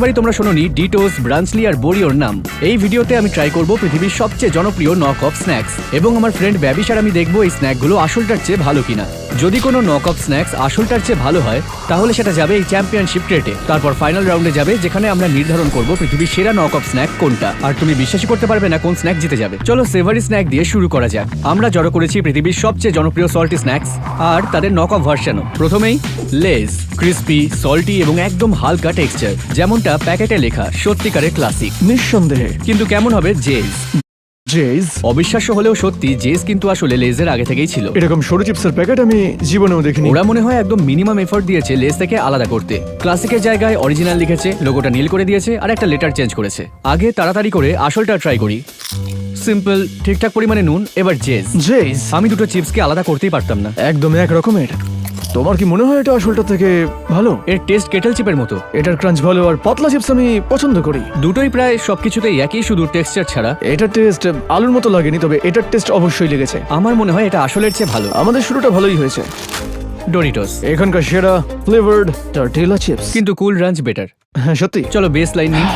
পারি তোমরা শোনোনি ডিটোস ব্রাঞ্চলি আর বোরিওর নাম। এই ভিডিওতে আমি ট্রাই করব পৃথিবীর সবচেয়ে জনপ্রিয় নক অফ স্ন্যাক্স এবং আমার ফ্রেন্ড ব্যবিসার আমি দেখব এই স্ন্যাকগুলো আসলটার চেয়ে ভালো কিনা। যদি কোনো নক অফ স্ন্যাক্স আসলটার চেয়ে ভালো হয়, তাহলে সেটা যাবে এই চ্যাম্পিয়নশিপ ক্রেটে তারপর ফাইনাল রাউন্ডে যাবে, যেখানে আমরা নির্ধারণ করব পৃথিবীর সেরা নক অফ স্ন্যাক কোনটা। আর তুমি বিশ্বাসই করতে পারবে না কোন স্ন্যাক জিতে যাবে। চলো সেভারি স্ন্যাক দিয়ে শুরু করা যাক। আমরা জড়ো করেছি পৃথিবীর সবচেয়ে জনপ্রিয় সল্টি স্ন্যাক্স আর তাদের নক অফ ভার্সনও প্রথমেই লেস ক্রিস্পি সল্টি এবং একদম হালকা টেক্সচার যেমনটা প্যাকেটে লেখা? সত্যিকারের ক্লাসিক নিঃসন্দেহে। কিন্তু কেমন হবে জেজ জেজ অবিশ্বাস্য হলেও সত্যি জেজ কিন্তু আসলে লেজের আগে থেকেই ছিল। এরকম সরু চিপসের প্যাকেট আমি জীবনেও দেখিনি। ওরা মনে হয় একদম মিনিমাম এফোর্ট দিয়েছে লেজ থেকে আলাদা করতে। ক্লাসিকের জায়গায় অরিজিনাল লিখেছে লোগোটা নীল করে দিয়েছে আর একটা লেটার চেঞ্জ করেছে। আগে তাড়াতাড়ি করে আসলটা ট্রাই করি। সিম্পল ঠিকঠাক পরিমাণে নুন এবার জেজ জেজ আমি দুটো চিপসকে আলাদা করতেই পারতাম না। একদম এক রকমের। তোমার কি মনে হয় এটা আসলটা থেকে ভালো? এর টেস্ট কেটেল চিপের মতো। এটার ক্রাঞ্চ ভালো আর পাতলা চিপস আমি পছন্দ করি। দুটোই প্রায় সবকিছুতেই একই শুধু টেক্সচার ছাড়া। এটার টেস্ট আলুর মতো লাগেনি তবে এটার টেস্ট অবশ্যই লেগেছে। আমার মনে হয় এটা আসলের চেয়ে ভালো। আমাদের শুরুটা ভালোই হয়েছে। ডোরিটোস এখানকার সেরা ফ্লেভার্ড টার্টিলা চিপস কিন্তু কুল রাঞ্চ বেটার হ্যাঁ সত্যি। চলো বেস লাইন নিই।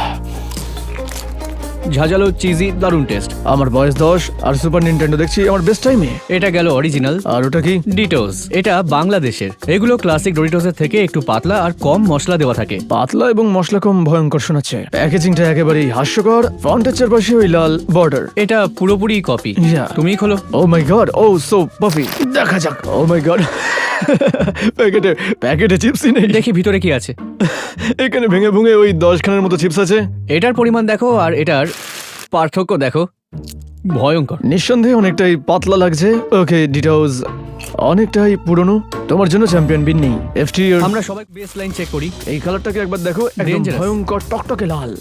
ঝাঁঝালো চিজি দারুণ টেস্ট আমার বয়স দশ আর সুপার নিনটেন্ডো দেখছি আমার বেস্ট টাইমে এটা গেল অরিজিনাল আর ওটা কি? ডিটোস এটা বাংলাদেশের। এগুলো ক্লাসিক ডোরিটোসের থেকে একটু পাতলা আর কম মশলা দেওয়া থাকে। পাতলা এবং মশলা কম ভয়ঙ্কর শোনাচ্ছে। প্যাকেজিংটা একেবারেই হাস্যকর। ফ্রন্টের চারপাশে ওই লাল বর্ডার এটা পুরোপুরি কপি. তুমি খোলো। Oh my god oh so puffy দেখা যাক। ও মাই গড প্যাকেটে প্যাকেটে চিপসই নেই। দেখি ভিতরে কি আছে। এখানে ভেঙে ভুঙে ওই দশ খানের মতো চিপস আছে। এটার পরিমাণ দেখো আর এটার পার্থক্য দেখো। ভয়ঙ্কর। নিঃসন্দেহে অনেকটাই পাতলা লাগছে। ওকে ডিটাউজ অনেকটাই পুরনো। তোমার জন্য চ্যাম্পিয়ন বিন্নি এফটিআর আমরা সবাই বেস লাইন চেক করি। এই কালারটাকে একবার দেখো একদম. ভয়ঙ্কর টকটকে লাল।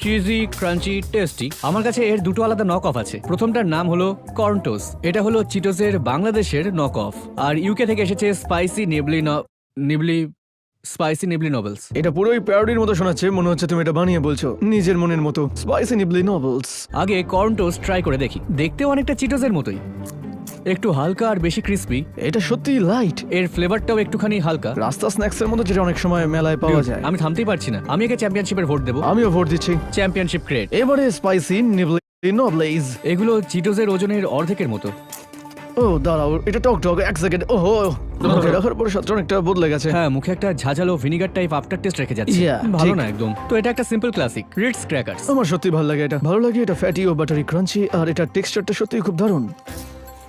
চিজি ক্রাঞ্চি টেস্টি আমার কাছে এর দুটো আলাদা নক অফ আছে। প্রথমটার নাম হলো কর্নটোস এটা হলো চিটোসের বাংলাদেশের নক অফ আর ইউকে থেকে এসেছে spicy nibbly nibbly spicy nibbly novels এটা পুরোই প্যারোডির মতো শোনাচ্ছে মনে হচ্ছে তুমি এটা বানিয়ে বলছো। নিজের মনের মতো স্পাইসি নিবলি নভেলস আগে কর্ন টোস্ট ট্রাই করে দেখি। দেখতেও অনেকটা চিটোসের মতোই। একটু হালকা আর বেশি ক্রিস্পি এটা সত্যি লাইটের ফ্লেভারটাও একটুখানি হালকা। রাস্তা স্ন্যাক্স এর মতো যেটা অনেক সময় মেলায় পাওয়া যায়। আমি থামতেই পারছি না। আমি একে চ্যাম্পিয়নশিপের ভোট দেবো। আমিও ভোট দিচ্ছি। চ্যাম্পিয়নশিপ ক্রেড এবারে স্পাইসি নিবলি নবলেজ এগুলো চিটোসের ওজনের অর্ধেকের মতো। ও দাঁড়াও এটা টক টক এক সেকেন্ড ওহো মুখে রাখার পরে সাথে অনেকটা বদলে গেছে। হ্যাঁ মুখে একটা ঝাঁঝালো ভিনিগার টাইপ আফটার টেস্ট রেখে যাচ্ছে। Yeah, ভালো ঠিক। না একদম। তো এটা একটা সিম্পল ক্লাসিক রিটস ক্র্যাকারস আমার সত্যি ভালো লাগে এটা। ভালো লাগে এটা ফ্যাটি ও বাটারি ক্রাঞ্চি আর এটা টেক্সচারটা সত্যি খুব দারুণ।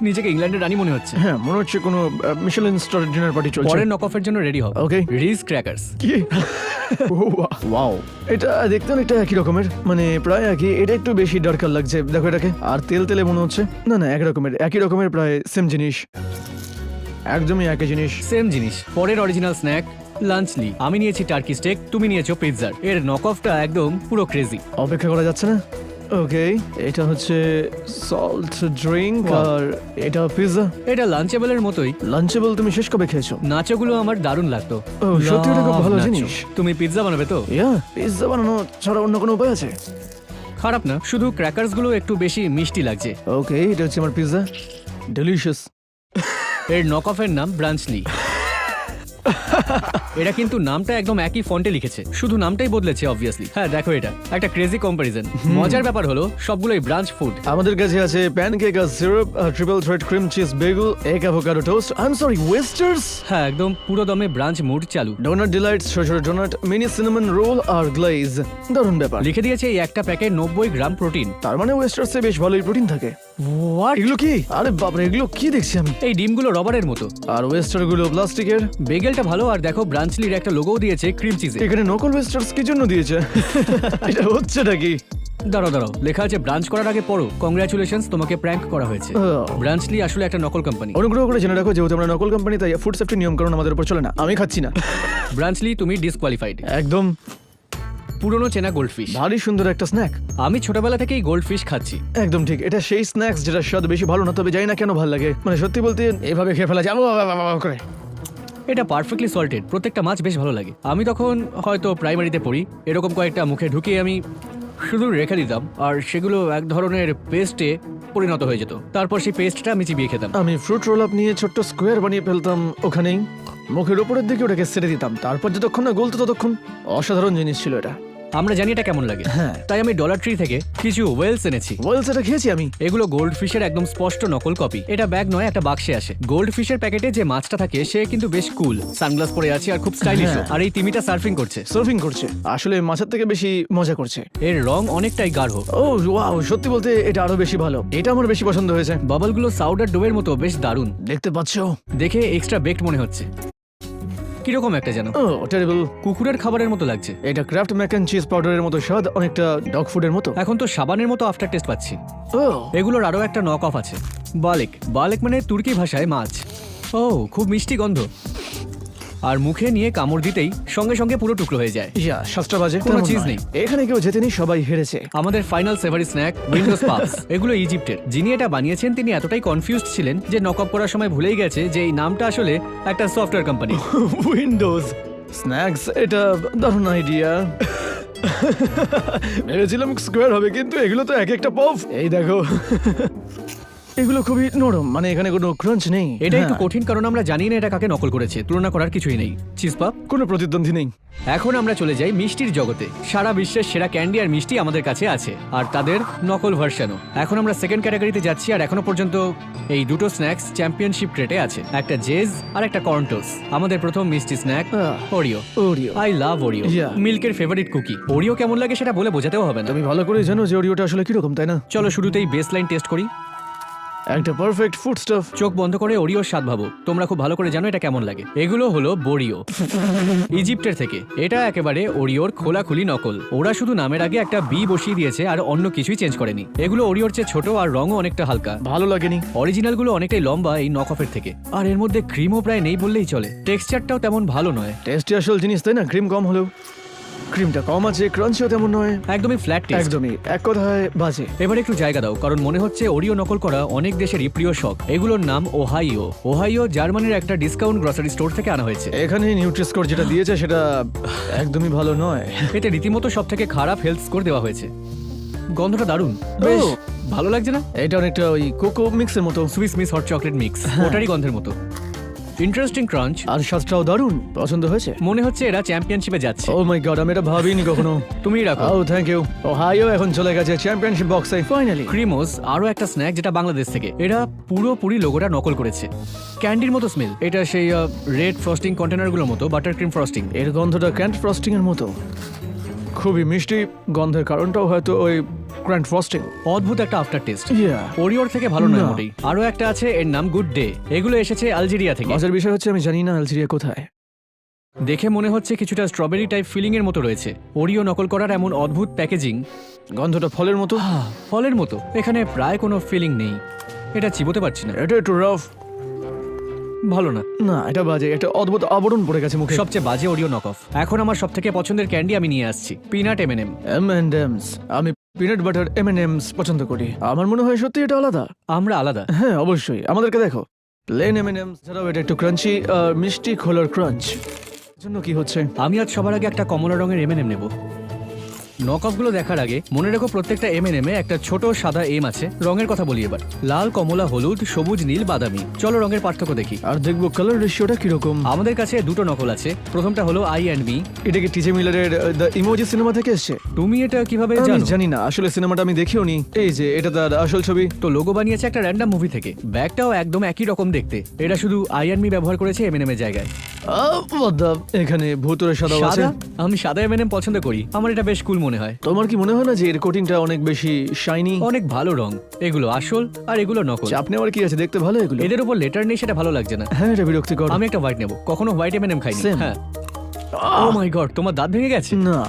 নিজেকে ইংল্যান্ডের রানী মনে হচ্ছে। হ্যাঁ মনে হচ্ছে কোনো মিশেলিন স্টার ডিনার পার্টি চলছে। পরের নক অফের জন্য রেডি হবে। ওকে রিস ক্র্যাকারস কি? ওয়াও এটা দেখতে অনেকটা একই রকমের। মানে প্রায় একই এটা একটু বেশি ডার্কার লাগছে। দেখো এটাকে। আর তেল তেলে মনে হচ্ছে। না না এক রকমের একই রকমের প্রায় সেম জিনিস। একদমই একই জিনিস। সেম জিনিস। পরের অরিজিনাল স্ন্যাক লাঞ্চলি আমি নিয়েছি টার্কি স্টেক তুমি নিয়েছো পিৎজার এর নক অফটা একদম পুরো ক্রেজি অপেক্ষা করা যাচ্ছে না? ওকে এটা হচ্ছে সল্ট ড্রিঙ্ক আর এটা পিৎজা এটা লাঞ্চেবলের মতোই। লাঞ্চেবল তুমি শেষ কবে খেয়েছো? নাচোগুলো আমার দারুণ লাগতো। ও, সত্যি এটা খুব ভালো জিনিস। তুমি পিৎজা বানাবে তো? ইয়া পিৎজা বানানো ছাড়া অন্য কোনো উপায় আছে? খারাপ না শুধু ক্র্যাকারসগুলো একটু বেশি মিষ্টি লাগছে। ওকে এটা হচ্ছে আমার পিৎজা ডেলিশিয়াস এর নক অফের নাম ব্রাঞ্চলি এটা কিন্তু নামটা একদম একই ফন্টে লিখেছে। শুধু নামটাই বদলেছে অবভিয়াসলি হ্যাঁ দেখো এটা। একটা ক্রেজি কম্পারিজন মজার ব্যাপার হলো সবগুলোই ব্রাঞ্চ ফুড আমাদের কাছে আছে প্যানকেক আর syrup triple thread cream cheese bagel এক avocado toast I am sorry oysters হ্যাঁ একদম পুরো দমে ব্রাঞ্চ মুড চালু। ডোনাট ডিলাইটস ছোট ছোট ডোনাট মিনি সিনেমন রোল আর গ্লেজ দারুণ ব্যাপার। লিখে দিয়েছে এই একটা প্যাকেট নব্বই গ্রাম প্রোটিন তার মানে ওয়েস্টার্সে বেশ ভালোই প্রোটিন থাকে। হোয়াট এগুলো কি? আরে বাপরে এগুলো কি দেখছি আমি? এই ডিমগুলো রবারের মতো। আর ওয়েস্টারগুলো প্লাস্টিকের বেগেলটা ভালো আর দেখো ব্রাঞ্চলির একটা লোগোও দিয়েছে ক্রিম চিজে এখানে নকল ওয়েস্টার্স কি জন্য দিয়েছে এটা হচ্ছে নাকি দাঁড়াও দাঁড়াও লেখা আছে ব্রাঞ্চ করার আগে পড়ো কংগ্রাচুলেশনস তোমাকে প্র্যাঙ্ক করা হয়েছে ব্রাঞ্চলি আসলে একটা নকল কোম্পানি অনুগ্রহ করে জেনে রাখো যেহেতু আমরা নকল কোম্পানি তাই ফুড সেফটি নিয়ম কারণ আমাদের উপর চলে না আমি খাচ্ছি না ব্রাঞ্চলি তুমি ডিসকোয়ালিফাইড একদম পুরনো চেনা গোল্ডফিশ ভারী সুন্দর একটা স্ন্যাক আমি ছোটবেলা থেকেই গোল্ডফিশ খাচ্ছি একদম ঠিক এটা সেই স্ন্যাক্স যেটা স্বাদ বেশি ভালো না তবে জানি না কেন ভালো লাগে মানে সত্যি বলতে এভাবে খেয়ে ফেলা যাব করে এটা পারফেক্টলি সল্টেড প্রত্যেকটা মাছ বেশ ভালো লাগে। আমি তখন হয়তো প্রাইমারিতে পড়ি, এরকম কয়েকটা মুখে ঢুকিয়ে আমি শুধু রেখে দিতাম, আর সেগুলো এক ধরনের পেস্টে পরিণত হয়ে যেত। তারপর সেই পেস্টটা আমি চিবিয়ে খেতাম। আমি ফ্রুট রোল আপ নিয়ে ছোট্ট স্কোয়ার বানিয়ে ফেলতাম ওখানেই। মুখের উপরের দিকে ওটাকে সেরে দিতাম। তারপর যতক্ষণ না গলতো ততক্ষণ অসাধারণ জিনিস ছিল এটা। আমরা জানি এটা কেমন লাগে। হ্যাঁ। তাই আমি ডলার ট্রি থেকে কিছু ওয়েলস এনেছি। ওয়েলস এটা খেয়েছি আমি। এগুলো গোল্ড ফিশের একদম স্পষ্ট নকল কপি এটা ব্যাগ নয় একটা বাক্সে আসে। গোল্ড ফিশের প্যাকেটে যে মাছটা থাকে সে কিন্তু বেশ কুল সানগ্লাস পরে আছে আর খুব স্টাইলিশ হ্যাঁ। আর এই তিমিটা সার্ফিং করছে। সার্ফিং করছে। আসলে মাছের থেকে বেশি মজা করছে। এর রং অনেকটাই গাঢ়। ও ওয়াও সত্যি বলতে এটা আরও বেশি ভালো। এটা আমার বেশি পছন্দ হয়েছে। বাবলগুলো সাউডার ডোয়ের মতো বেশ দারুণ। দেখতে পাচ্ছ? দেখে এক্সট্রা বেকড মনে হচ্ছে। কীরকম একটা যেন? ও টেরিবল কুকুরের খাবারের মতো লাগছে। এটা ক্রাফট ম্যাক অ্যান্ড চিজ পাউডারের মতো স্বাদ অনেকটা ডগ ফুডের মতো। এখন তো সাবানের মতো আফটার টেস্ট পাচ্ছি। ও। এগুলোর আরও একটা নক অফ আছে। বালেক। বালেক মানে তুর্কি ভাষায় মাছ। ও খুব মিষ্টি গন্ধ। আর মুখে নিয়ে কামড় দিতেই সঙ্গে সঙ্গে পুরো টুকরো হয়ে যায়। ইয়া সাতটা বাজে। কোনো চিজ নেই। এখানে কেউ জেতেনি সবাই হেরেছে। আমাদের ফাইনাল সেভারি স্ন্যাক উইন্ডোজ পাপস এগুলো ইজিপ্টের যিনি এটা বানিয়েছেন তিনি এতটাই কনফিউজড ছিলেন যে নক অফ করার সময় ভুলেই গেছে যে এই নামটা আসলে একটা সফটওয়্যার কোম্পানি উইন্ডোজ স্ন্যাক্স এটা দারুণ আইডিয়া ভেবেছিলাম স্কোয়ার হবে কিন্তু এগুলো তো এক একটা পফ এই দেখো। এগুলো খুবই নরম মানে এখানে কোনো ক্রাঞ্চ নেই। এটা একটু হ্যাঁ, কঠিন কারণ আমরা জানি না এটা কাকে নকল করেছে। তুলনা করার কিছুই নেই। চিজপাপ কোনো প্রতিদ্বন্দ্বী নেই। এখন আমরা চলে যাই মিষ্টির জগতে। সারা বিশ্বের সেরা ক্যান্ডি আর মিষ্টি আমাদের কাছে আছে আর তাদের নকল ভার্সনও। এখন আমরা সেকেন্ড ক্যাটাগরিতে যাচ্ছি আর এখনও পর্যন্ত এই দুটো স্ন্যাক্স চ্যাম্পিয়নশিপ ক্রেটে আছে। একটা জেজ আর একটা কর্নটোস আমাদের প্রথম মিষ্টি snack Oreo Oreo I love Oreo মিল্কের favourite cookie Oreo কেমন লাগে সেটা বলে বোঝাতেও হবে না। তুমি ভালো করে জানো যে ওরিওটা আসলে কীরকম তাই না? চলো শুরুতেই বেস লাইন টেস্ট করি। একটা পারফেক্ট ফুড স্টাফ চোখ বন্ধ করে ওরিওর স্বাদ ভাবো। তোমরা খুব ভালো করে জানো এটা কেমন লাগে। এগুলো হলো বোরিও। ইজিপ্টের থেকে। এটা একেবারে ওরিওর খোলাখুলি নকল। ওরা শুধু নামের আগে একটা বি বসিয়ে দিয়েছে আর অন্য কিছুই চেঞ্জ করেনি। এগুলো ওরিওর চেয়ে ছোট আর রঙও অনেকটা হালকা। ভালো লাগেনি। অরিজিনালগুলো অনেকটাই লম্বা এই নকফের থেকে। আর এর মধ্যে ক্রিমও প্রায় নেই বললেই চলে। টেক্সচারটাও তেমন ভালো নয়। টেস্টি আসল জিনিস তাই না? ক্রিম কম হলেও। ক্রিমটা কম আছে ক্রাঞ্চিও তেমন নয়। একদমই ফ্ল্যাট টেস্ট একদমই এক কথায় বাজে। এবার একটু জায়গা দাও কারণ মনে হচ্ছে ওরিও নকল করা অনেক দেশেরই প্রিয় শখ। এগুলোর নাম ওহাইও ওহাইও জার্মানির একটা ডিসকাউন্ট গ্রসারি স্টোর থেকে আনা হয়েছে। এখানে নিউট্রিস্কোর যেটা দিয়েছে সেটা একদমই ভালো নয়। এতে রীতিমতো সব থেকে খারাপ হেলথ স্কোর দেওয়া হয়েছে। গন্ধটা দারুণ। বেশ ভালো লাগছে না? এটা অনেকটা ওই কোকো মিক্সের মতো। Swiss Miss hot chocolate mix. ওটারই গন্ধের মতো। ইন্টারেস্টিং ক্রাঞ্চ আর স্বাদটাও দারুণ। পছন্দ হয়েছে? মনে হচ্ছে এরা চ্যাম্পিয়নশিপে যাচ্ছে। ও মাই গড আমি এটা ভাবিনি কখনো। তুমিই রাখো। ও থ্যাংক ইউ ও হাইও এখন চলে গেছে চ্যাম্পিয়নশিপ বক্সে ফাইনালি ক্রিমোস আরও একটা স্ন্যাক যেটা বাংলাদেশ থেকে। এরা পুরোপুরি লোগোটা নকল করেছে। ক্যান্ডির মতো স্মেল এটা সেই রেড ফ্রস্টিং কন্টেনারগুলোর মতো বাটার ক্রিম ফ্রস্টিং এর গন্ধটা ক্যান্ট ফ্রস্টিং এর মতো। খুবই মিষ্টি। গন্ধের কারণটাও হয়তো ওই ক্র্যান্ট ফ্রস্টিং অদ্ভুত একটা আফটার টেস্ট ওরিওর থেকে ভালো নয় না। মোটেই। আরও একটা আছে এর নাম গুড ডে এগুলো এসেছে আলজেরিয়া থেকে। মজার বিষয় হচ্ছে আমি জানি না আলজেরিয়া কোথায়। দেখে মনে হচ্ছে কিছুটা স্ট্রবেরি টাইপ ফিলিং এর মতো রয়েছে। ওরিও নকল করার এমন অদ্ভুত প্যাকেজিং গন্ধটা ফলের মতো? ফলের মতো। এখানে প্রায় কোনো ফিলিং নেই। এটা চিবোতে পারছি না। এটা একটু রাফ ভালো না। না এটা বাজে। একটা অদ্ভুত আবরণ পড়ে গেছে মুখে। সবচেয়ে বাজে ওরিও নক অফ এখন আমার সব থেকে পছন্দের ক্যান্ডি আমি নিয়ে আসছি। Peanut M N M M and Ms আমি peanut butter M N Ms পছন্দ করি। আমার মনে হয় সত্যি এটা আলাদা। আমরা আলাদা। হ্যাঁ অবশ্যই। আমাদেরকে দেখো। প্লেন এম এন এমস ছাড়াও এটা একটু ক্রাঞ্চি আর মিষ্টি খোলার ক্রাঞ্চ জন্য কি হচ্ছে? আমি আজ সবার আগে একটা কমলা রঙের এম এন এম নেব। নকগুলো দেখার আগে মনে রেখো প্রত্যেকটা এমএনএম এ একটা ছোট সাদা এম আছে রঙের কথা বলি এবার। লাল কমলা হলুদ সবুজ নীল বাদামি। চলো রঙের পার্থক্য দেখি। আর দেখব কালার রেশিওটা কীরকম? আমাদের কাছে দুটো নকল আছে প্রথমটা হলো আই অ্যান্ড মি এটা কি টিজে মিলারের দ্য ইমোজি সিনেমা থেকে এসেছে? তুমি এটা কীভাবে আমি জানো? জানি না আসলে সিনেমাটা আমি দেখিও নি। এই যে এটা তার আসল ছবি। তো লোগো বানিয়েছে একটা র্যান্ডম মুভি থেকে। ব্যাগটাও একদম একই রকম দেখতে। এটা শুধু আই অ্যান্ড মি ব্যবহার করেছে এমএনএম এর জায়গায়। আহ, এখানে ভূতুরে সাদা আছে। আমি সাদা আমি সাদা এম পছন্দ করি। আমার এটা বেশ কুল মনে হয়? তোমার কি মনে হয় না যে এর কোটিংটা অনেক বেশি শাইনি অনেক ভালো রং। এগুলো আসল আর এগুলো নকল। চাপ নেওয়ার কি আছে? দেখতে ভালো এগুলো? এদের উপর লেটার নেই সেটা ভালো লাগছে না। হ্যাঁ এটা বিরক্তিকর। আমি একটা হোয়াইট নেব। কখনো হোয়াইট এমএনএম খাইনি। Same. হ্যাঁ। ও মাই গড তোমার দাঁত ভেঙে গেছে? না।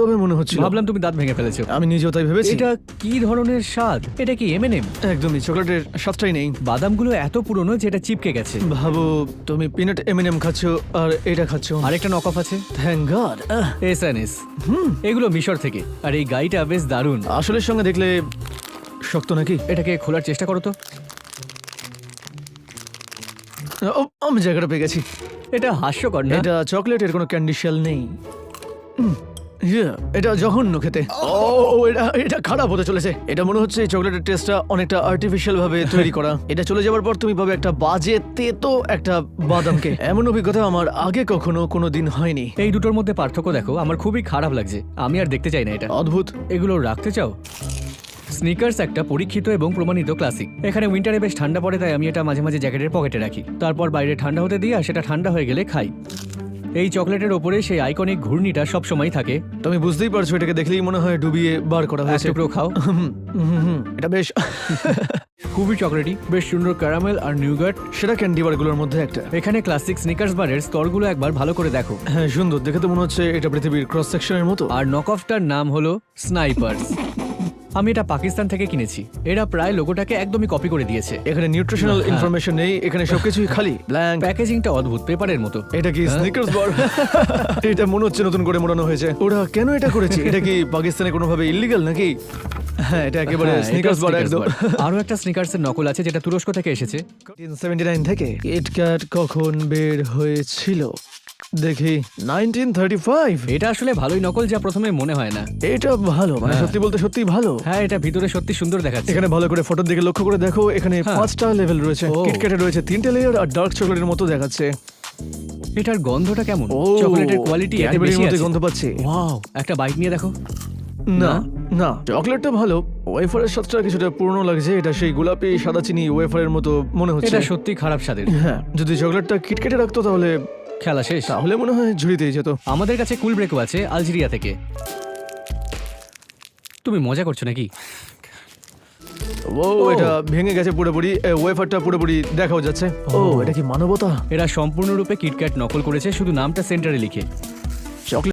তবে মনে হচ্ছে ভাবলাম তুমি দাঁত ভেঙে ফেলেছো। আমি নিজেও তাই ভেবেছি। এটা কি ধরনের স্বাদ? এটা কি এমএনএম একদমই চকলেটের স্বাদটাই নেই। বাদামগুলো এত পুরনো যে এটা চিপকে গেছে। ভাবো তুমি পিনাট এমএনএম খাচ্ছ আর এটা খাচ্ছ। আরেকটা নক অফ আছে। থ্যাংক গড এসএনএস এগুলো মিশর থেকে। আর এই গাড়িটা বেশ দারুণ। আসলের সঙ্গে দেখলে শক্ত নাকি? এটাকে খোলার চেষ্টা করো তো। আমি জায়গাটা পেয়ে গেছি। এটা হাস্যকর না? এটা চকলেটের কোনো ক্যান্ডি শেল নেই ইয়ে, এটা জঘন্য খেতে। ও! এটা এটা খারাপ হতে চলেছে। এটা মনে হচ্ছে এই চকলেটের টেস্টটা অনেকটা আর্টিফিশিয়াল ভাবে তৈরি করা। এটা চলে যাওয়ার পর তুমি পাবে একটা বাজে তেতো একটা বাদামকে। এমন অভিজ্ঞতা আমার আগে কখনো কোনো দিন হয়নি। এই দুটোর মধ্যে পার্থক্য দেখো আমার খুবই খারাপ লাগছে। আমি আর দেখতে চাই না এটা। অদ্ভুত। এগুলো রাখতে চাও? স্নিকার্স একটা পরীক্ষিত এবং প্রমাণিত ক্লাসিক এখানে উইন্টারে বেশ ঠান্ডা পড়ে তাই আমি এটা মাঝে মাঝে জ্যাকেটের পকেটে রাখি। তারপর বাইরে ঠান্ডা হতে দিয়ে আর সেটা ঠান্ডা হয়ে গেলে খাই। এই চকলেটের ওপরে সেই আইকনিক ঘূর্ণিটা সবসময় থাকে। তুমি বুঝতেই পারছ এটাকে দেখলেই মনে হয় ডুবিয়ে বার করা হয়েছে। টুকরো খাও। হুম, হুম, হুম, এটা বেশ। খুবই চকলেটি বেশ সুন্দর ক্যারামেল আর নিউগাট সেটা ক্যান্ডি বারগুলোর মধ্যে একটা। এখানে ক্লাসিক স্নিকার্স বারের স্তরগুলো একবার ভালো করে দেখো। হ্যাঁ সুন্দর। দেখে তো মনে হচ্ছে এটা পৃথিবীর ক্রস সেকশনের মতো। আর নকঅফটার নাম হলো স্নাইপার্স আমি এটা পাকিস্তান থেকে কিনেছি। এরা প্রায় লোগোটাকে একদমই কপি করে দিয়েছে। এখানে নিউট্রিশনাল হ্যাঁ। ইনফরমেশন নেই এখানে সবকিছুই খালি ব্ল্যাঙ্ক প্যাকেজিংটা অদ্ভুত পেপারের মতো। এটা কি স্নিকার্স বার এটা মনে হচ্ছে নতুন করে মোড়ানো হয়েছে। ওরা কেন এটা করেছে? এটা কি পাকিস্তানে কোনোভাবে ইল্লিগাল নাকি? হ্যাঁ এটা একেবারে হ্যাঁ, স্নিকার্স বার একদম। আরও একটা স্নিকার্স এর নকল আছে যেটা তুরস্ক থেকে এসেছে। 1979 থেকে কিটক্যাট কখন বের হয়েছিল? দেখি 1935 এটা আসলে ভালোই নকল যা প্রথমে মনে হয় না। এটা ভালো মানে হ্যাঁ। সত্যি বলতে সত্যি ভালো। হ্যাঁ এটা ভিতরে সত্যি সুন্দর দেখাচ্ছে। এখানে ভালো করে ফটোর দিকে লক্ষ্য করে দেখো এখানে হ্যাঁ। পাঁচটা লেভেল রয়েছে। রয়েছে তিনটে লেয়ার আর ডার্ক চকলেটের মতো দেখাচ্ছে। এটার গন্ধটা কেমন? চকলেটের কোয়ালিটি এত বেশি আছে। গন্ধ পাচ্ছি। ওয়াও একটা বাইট নিয়ে দেখো। না না? চকলেটটা ভালো। ওয়েফারের স্বাদটা কিছুটা পুরনো লাগছে এটা সেই গোলাপি সাদা চিনি ওয়েফারের মতো মনে হচ্ছে। এটা সত্যি খারাপ স্বাদের। হ্যাঁ যদি চকলেটটা কিটকেটে রাখতো তাহলে খেলা শেষ। তাহলে মনে হয় ঝুড়িতেই যেত আমাদের কাছে কুল ব্রেকও আছে আলজেরিয়া থেকে। তুমি মজা করছ নাকি? ও এটা ভেঙে গেছে পুরোপুরি। এ, ওয়েফারটা পুরোপুরি দেখাও যাচ্ছে। ও এটা কি মানবতা? এরা সম্পূর্ণরূপে কিটক্যাট নকল করেছে শুধু নামটা সেন্টারে লিখে। চকলেট